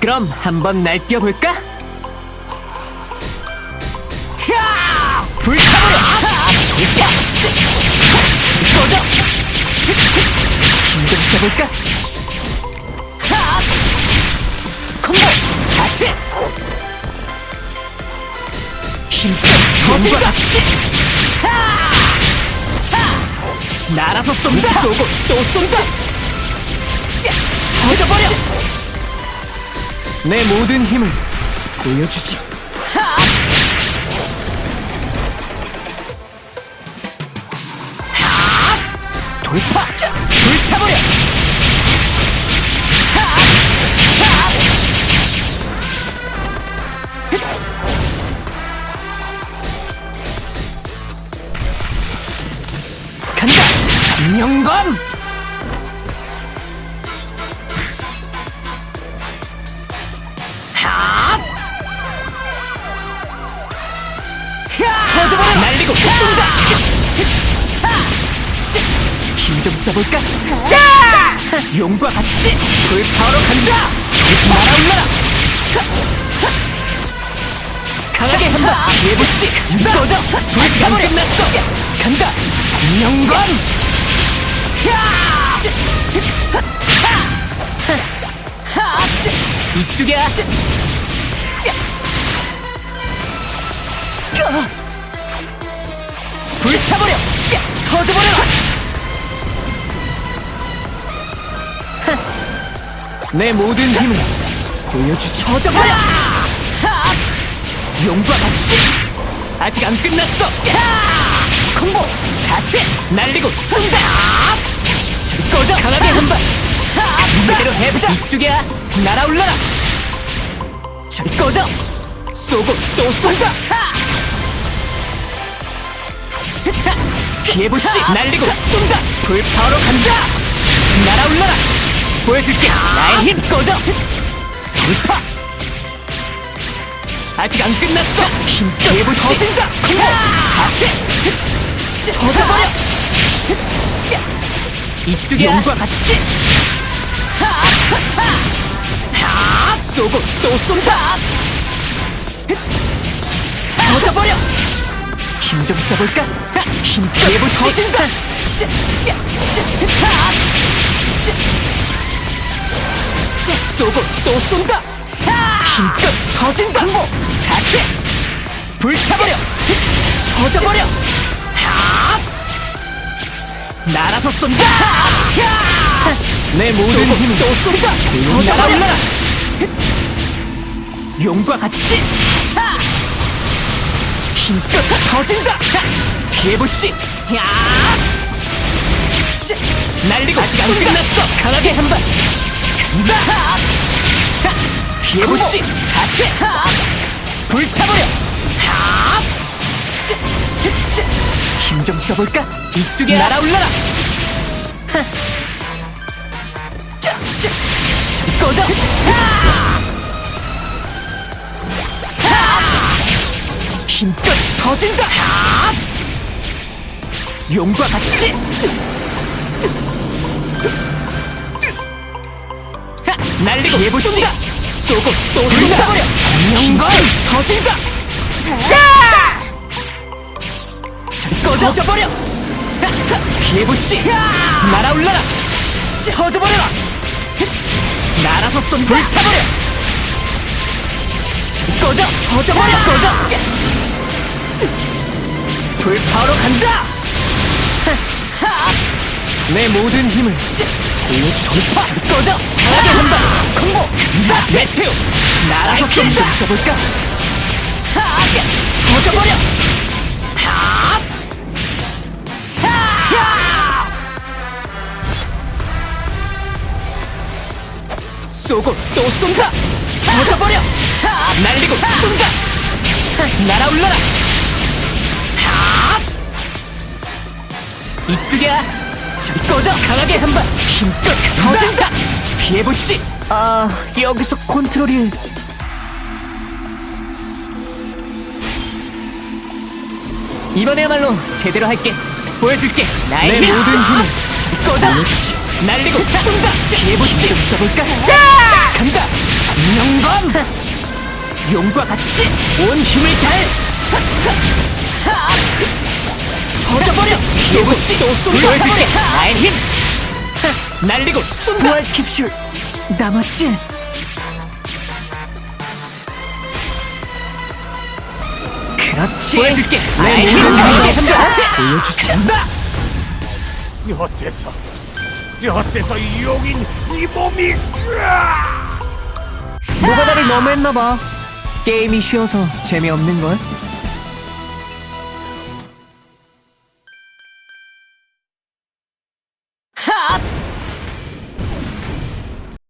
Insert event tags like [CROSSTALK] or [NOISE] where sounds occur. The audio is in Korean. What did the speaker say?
그럼 한번 날뛰어볼까? 야! 불타버려! 돌파! 불 꺼져! 힘좀 써볼까? 하! 콤보 스타트! 힘껏 터진다! 날아서 쏜다! 쏘고 또 쏜다! 터져버려! 내 모든 힘을 보여주지. 돌파! 불타버려! 간다! 명검! 날리고 쏜다! 힘좀 써볼까? 용과 같이 불파워로 간다! 날아올라라! 강하게 한다! 예부씨! 꺼져! 불타버려! 끝났어! 간다! 명건! 이쪽이야! 불타버려! 터져버려라! 내 모든 힘을 보여주지 터져버려! 용과 같이 아직 안 끝났어! 콤보 스타트! 날리고 쏜다! 꺼져! 강하게 한 발! 제대로 해보자! 이쪽이야! 날아올라라! 저리 꺼져! 쏘고 또 쏜다! [LAUGHS] 피해보시! 날리고 쏜다! 불파워로 간다! 날아올라라! 보여줄게! 나의 힘 꺼져! 돌파! 아직 안 끝났어! 힘 피해보시! 터진다! 콤보 스타트! 터져버려! 이쪽에 용과 같이! 쏘고 또 쏜다! 터져버려! 힘 좀 써볼까? 힘 피해보시! 터진다! 쏘고 또 쏜다! 힘껏 터진다! 콤보 스타트! 불타버려! 터져버려! 날아서 쏜다! 내 모든 힘을 또 쏜다! 터져버려! 용과 같이! 힘껏 터진다! 피해보시! 야! 자, 날리고 아직 안 끝났어! 강하게 한 발! 간다! 피해보시! 스타트! 불타버려! 힘좀 써볼까? 이쪽에 날아올라라! 자, 자, 꺼져! 힘껏 터진다! 용과 같이! 하! 날리고 예보시! 쏘고 또 쏜다! 용과 터진다! 저리 꺼져! 터져버려! 피해보시! 날아올라라! 터져버려라! 날아서 쏜다! 불타버려! 꺼져! 터져버려! 꺼져! 불파로 간다! 내 모든 힘을! 저리 꺼져! 강하게 한다! 콤보! 스타트! 메테오! 날아서 쏜다! 써볼까? 터져버려! 쏘고 또 쏜다! 터져버려! 날리고 쏜다! 날아올라라! 이쪽이야! 저리 꺼져! 강하게 한 발! 힘껏 터진다! 피해보시! 아, 여기서 컨트롤이... 이번에야말로 제대로 할게. 보여줄게. 나의 내 힘! 모든 힘을 저리 꺼져! 날리고 쏜다! 피해보시! 좀 써볼까? 간다! 명건! 덤! 용과 같이 온 힘을 다해! 터져버려! 쏘고 또 쏜다! 보여줄게! 나의 힘! 날리고 쏜다! 부활 캡슐 남았지? 그렇지! 보여줄게! 나의 힘! 보여주지 않다! 어째서 어째서 이 용인 이 몸이 으아! 노가다를 너무 했나봐 게임이 쉬워서 재미없는걸?